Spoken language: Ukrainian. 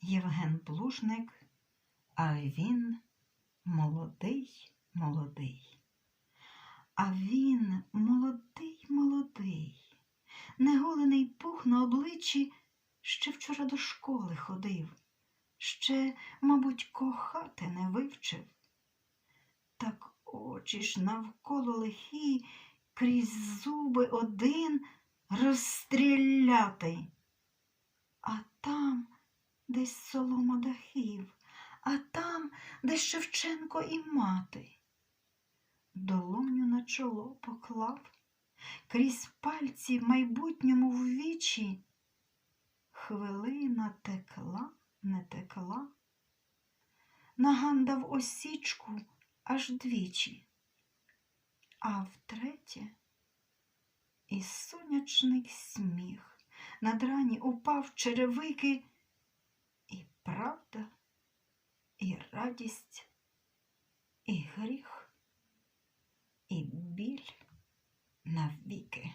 Євген Плужник, а він молодий, молодий. А він молодий, молодий, неголений пух на обличчі ще вчора до школи ходив, ще, мабуть, кохати не вивчив. Так очі ж навколо лихі, крізь зуби один розстрілятий. А там десь солома дахів, а там десь Шевченко і мати. Долоню на чоло поклав, крізь пальці майбутньому в вічі. Хвилина текла, не текла, нагандав осічку аж двічі, а втретє і сонячний сміх над рані упав черевики, правда, і радість, і гріх, і біль навіки.